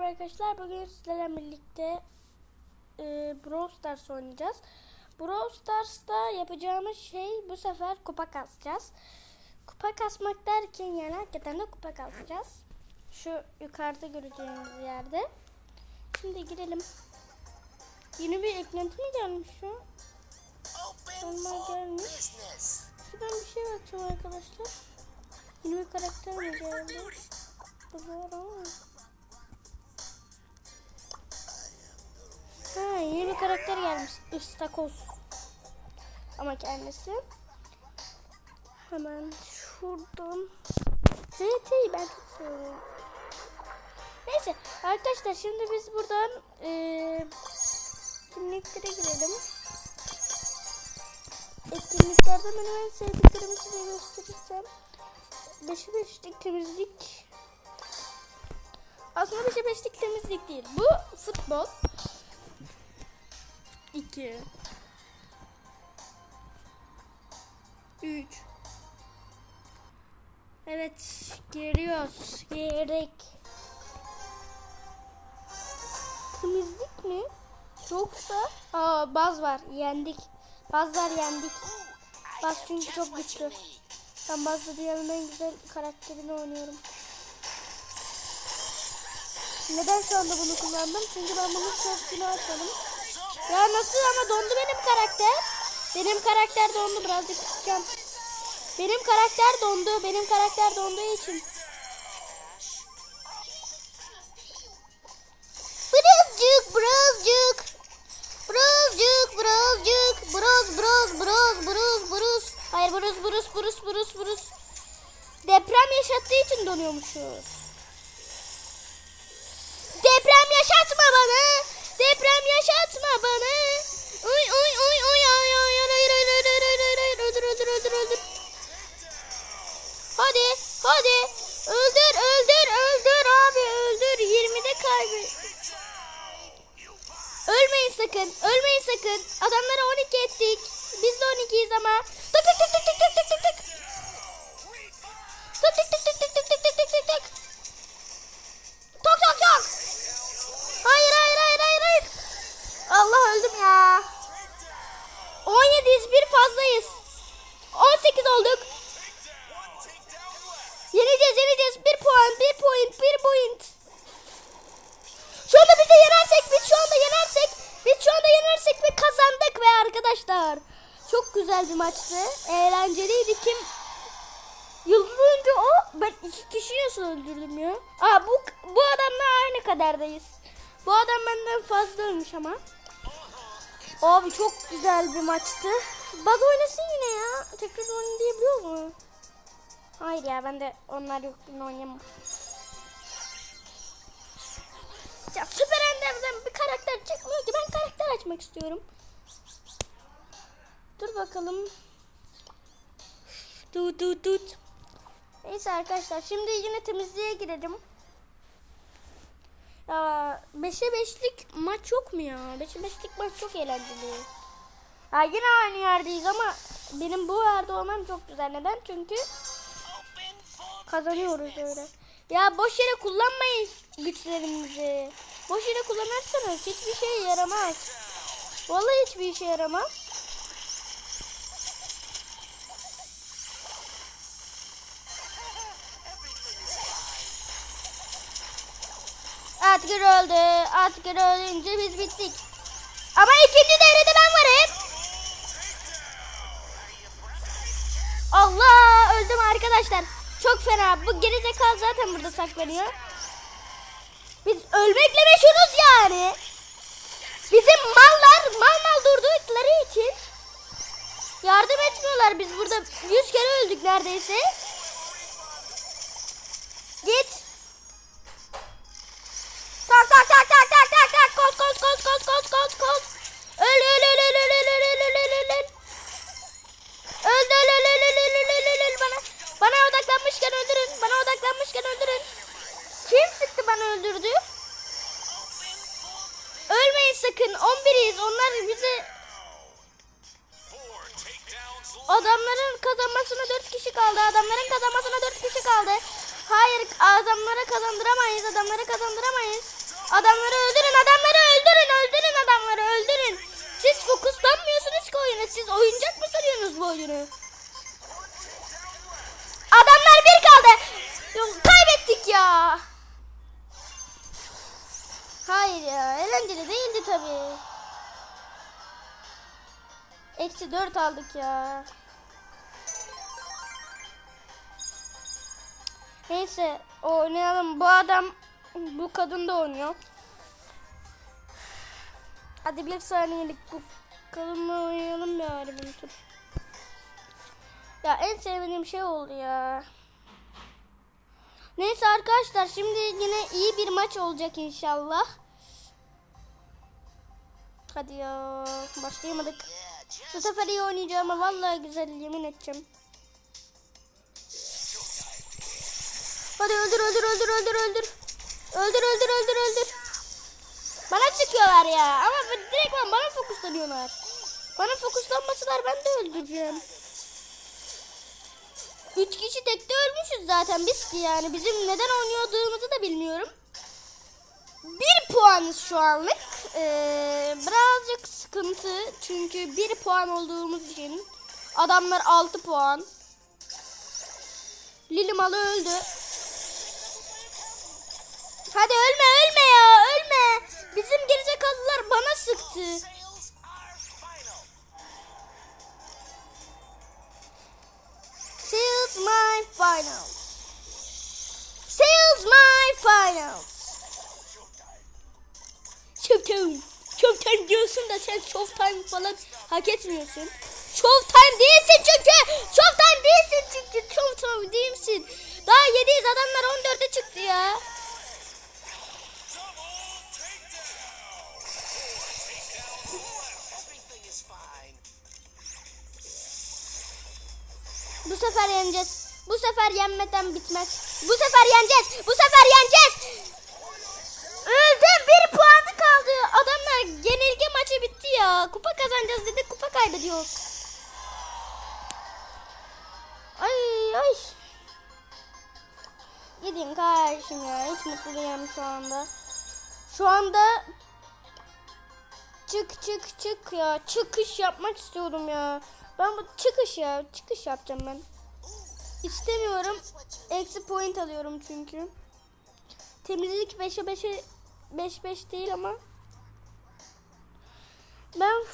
merhaba arkadaşlar. Bugün sizlerle birlikte e, Brawl Stars oynayacağız. Brawl Stars'ta yapacağımız şey bu sefer kupa kasacağız. Kupa kasmak derken yani hakikaten de kupa kasacağız. Şu yukarıda göreceğiniz yerde. Şimdi girelim. Yeni bir eklenti mi gelmiş şu? Normal gelmiş. Şuradan bir şey bakacağım arkadaşlar. Yeni bir karakter mi geldi? Bu var ama. Ha, yeni bir karakter gelmiş. Istakoz. Ama kendisi. Hemen şuradan. ZT'yi ben çok seviyorum. Neyse arkadaşlar şimdi biz buradan eee kimliklere girelim. Etkinliklerden benim en sevdiklerimi size gösterirsem. Beşi beşlik temizlik. Aslında beşi beşlik temizlik değil. Bu futbol. 2 3 Evet giriyoruz. Gerek. Temizlik mi? Yoksa Aa baz var. Yendik. Bazlar yendik. Baz çünkü çok güçlü. Ben bazı dünyanın en güzel karakterini oynuyorum. Neden şu anda bunu kullandım? Çünkü ben bunun sesini açalım. Ya nasıl ama dondu benim karakter. Benim karakter dondu birazcık kısacağım. Benim karakter dondu. Benim karakter donduğu için. Birazcık, birazcık. Birazcık, birazcık. Biraz, biraz, biraz, biraz, biraz. Hayır, biraz, biraz, biraz, biraz, biraz. Deprem yaşattığı için donuyormuşuz. Hadi öldür öldür öldür abi öldür 20'de kaybı. Ölmeyin sakın ölmeyin sakın adamlara 12 ettik. Biz de 12'yiz ama. Tık tık tık tık tık tık tık. Tık tık tık tık tık tık tık tık tık tık tık. Tok tok tok. Hayır hayır hayır hayır hayır. Allah öldüm ya. 17'yiz bir fazlayız. 18 olduk. Yeneceğiz yeneceğiz. Bir puan bir point bir point. Şu anda bize yenersek biz şu anda yenersek biz şu anda yenersek ve kazandık ve arkadaşlar. Çok güzel bir maçtı. Eğlenceliydi. Kim Yıldız oyuncu o. Ben iki kişiyi nasıl öldürdüm ya? Aa bu bu adamla aynı kadardayız. Bu adam benden fazla ölmüş ama. Abi çok güzel bir maçtı. Baz oynasın yine ya. Tekrar oynayabiliyor mu? Hayır ya ben de onlar yok ben oynayamam. Ya Süper Ender'den bir karakter çıkmıyor ki ben karakter açmak istiyorum. Dur bakalım. Tut tut tut. Neyse arkadaşlar şimdi yine temizliğe girelim. Ya 5'e 5'lik maç yok mu ya? 5'e 5'lik maç çok eğlenceli. Ha yine aynı yerdeyiz ama benim bu yerde olmam çok güzel. Neden? Çünkü kazanıyoruz öyle. Ya boş yere kullanmayın güçlerinizi. Boş yere kullanırsanız hiçbir şey yaramaz. Vallahi hiçbir işe yaramaz. Atgır öldü. Atgır ölünce biz bittik. Ama ikinci devrede ben varım. Allah öldüm arkadaşlar. Çok fena. Bu gerizekalı zaten burada saklanıyor. Biz ölmekle meşhuruz yani. Bizim mallar mal mal durdukları için yardım etmiyorlar. Biz burada 100 kere öldük neredeyse. Git. Odaklanmışken öldürün. Bana odaklanmışken öldürün. Kim sıktı bana öldürdü? Ölmeyin sakın. 11'iz. Onlar bizi adamların kazanmasına 4 kişi kaldı. Adamların kazanmasına 4 kişi kaldı. Hayır adamlara kazandıramayız. Adamlara kazandıramayız. Adamları öldürün, adamları öldürün, öldürün adamları, öldürün. Siz fokuslanmıyorsunuz ki oyuna. Siz oyuncak mı sanıyorsunuz bu oyunu? 4 aldık ya. Neyse oynayalım. Bu adam bu kadın da oynuyor. Hadi bir saniyelik bu kadınla oynayalım ya harbim. Ya en sevdiğim şey oldu ya. Neyse arkadaşlar şimdi yine iyi bir maç olacak inşallah. Hadi ya başlayamadık. Bu sefer iyi oynayacağım ama vallahi güzel yemin edeceğim. Hadi öldür öldür öldür öldür öldür. Öldür öldür öldür öldür. Bana çıkıyorlar ya ama direkt ben bana fokuslanıyorlar. Bana fokuslanmasalar ben de öldüreceğim. Üç kişi tekte ölmüşüz zaten biz ki yani. Bizim neden oynadığımızı da bilmiyorum. Bir puanız şu anlık. Ee, birazcık sıkıntı. Çünkü bir puan olduğumuz için. Adamlar altı puan. Lilimalı öldü. Hadi ölme ölme ya ölme. Bizim gerizekalılar bana sıktı. Sales are final. Seals my finals. Showtime. Showtime diyorsun da sen Showtime falan hak etmiyorsun. Showtime değilsin çünkü. Showtime değilsin çünkü. Showtime değilsin. Daha 700 adamlar 14'e çıktı ya. Bu sefer yeneceğiz. Bu sefer yenmeden bitmez. Bu sefer yeneceğiz. Bu sefer yeneceğiz. Öldüm. Bir puanı kaldı. Adamlar yenilgi maçı bitti ya. Kupa kazanacağız dedik. Kupa kaybediyoruz. Ay ay. Gidin kardeşim ya. Hiç mutlu değilim şu anda. Şu anda çık çık çık ya. Çıkış yapmak istiyorum ya. Ben bu çıkış ya. Çıkış yapacağım ben. İstemiyorum. Eksi point alıyorum çünkü. Temizlik 5'e 5'e 5 5 değil ama. Ben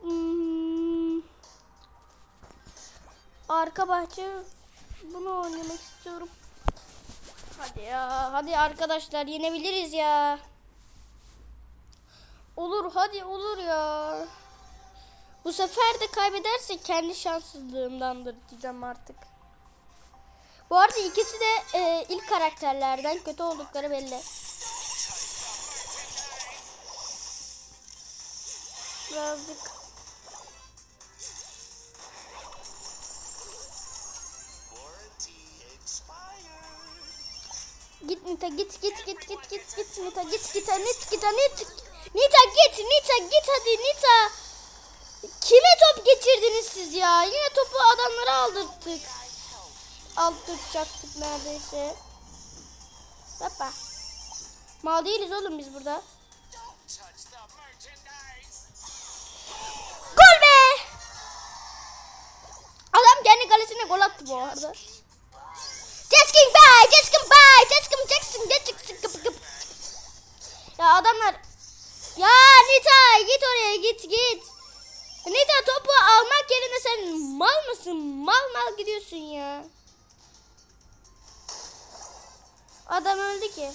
hmm, arka bahçe bunu oynamak istiyorum. Hadi ya. Hadi arkadaşlar yenebiliriz ya. Olur hadi olur ya. Bu sefer de kaybedersek kendi şanssızlığımdandır diyeceğim artık. Bu arada ikisi de e, ilk karakterlerden kötü oldukları belli. Birazcık git Nita git git git git git git Nita git git Nita git Nita Nita git Nita git hadi Nita. Kime top geçirdiniz siz ya? Yine topu adamlara aldırttık. Aldırtacaktık neredeyse. Hoppa. Mal değiliz oğlum biz burada. Adam kendi kalesine gol attı bu arada. Jackson bay, Jackson bay, Jackson Jackson Jackson kıp kıp. Ya adamlar ya Nita git oraya git git. Nita topu almak yerine sen mal mısın? Mal mal gidiyorsun ya. Adam öldü ki.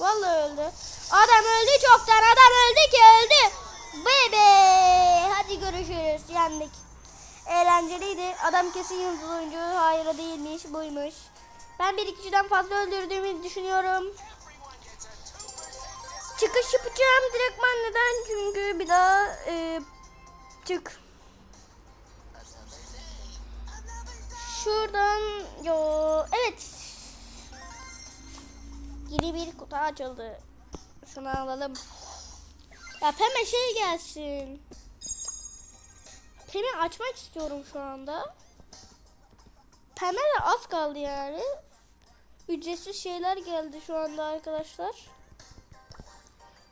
Vallahi öldü. Adam öldü çoktan. Adam öldü ki öldü. Bebe. Hadi görüşürüz. Yendik. Eğlenceliydi. Adam kesin yıldız oyuncu. Hayır değilmiş. Buymuş. Ben bir ikiciden fazla öldürdüğümü düşünüyorum. Çıkış yapacağım direktman neden? Çünkü bir daha e, çık. Şuradan yo evet. Yeni bir kutu açıldı. Şunu alalım. Ya Peme şey gelsin. Peme açmak istiyorum şu anda. Peme de az kaldı yani. Ücretsiz şeyler geldi şu anda arkadaşlar.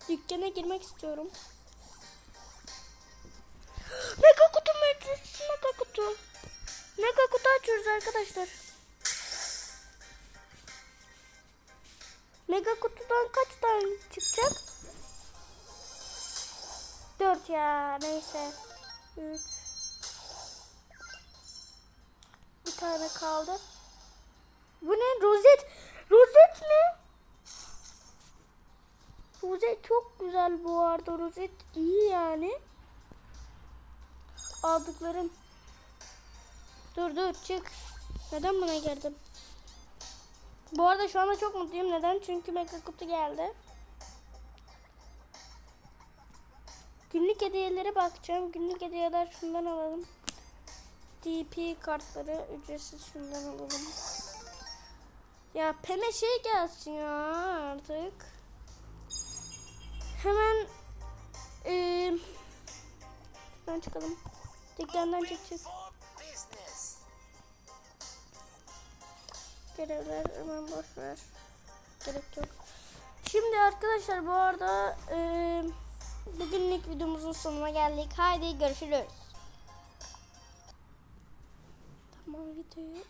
dükkana girmek istiyorum. Mega kutu mega, mega kutu. Mega kutu açıyoruz arkadaşlar. Mega kutudan kaç tane çıkacak? 4 ya neyse. 3 Bir tane kaldı. Bu ne? Rozet. Rozet mi? Rozet çok güzel bu arada. Rozet iyi yani. Aldıklarım. Dur dur çık. Neden buna girdim? Bu arada şu anda çok mutluyum. Neden? Çünkü mega kutu geldi. Günlük hediyelere bakacağım. Günlük hediyeler şundan alalım. DP kartları ücretsiz şundan alalım. Ya peme şey gelsin ya artık. Hemen eee şuradan çıkalım. Dükkandan çık çık. For business. Görevler hemen boş ver. Gerek yok. Şimdi arkadaşlar bu arada eee bugünlük videomuzun sonuna geldik. Haydi görüşürüz. Tamam videoyu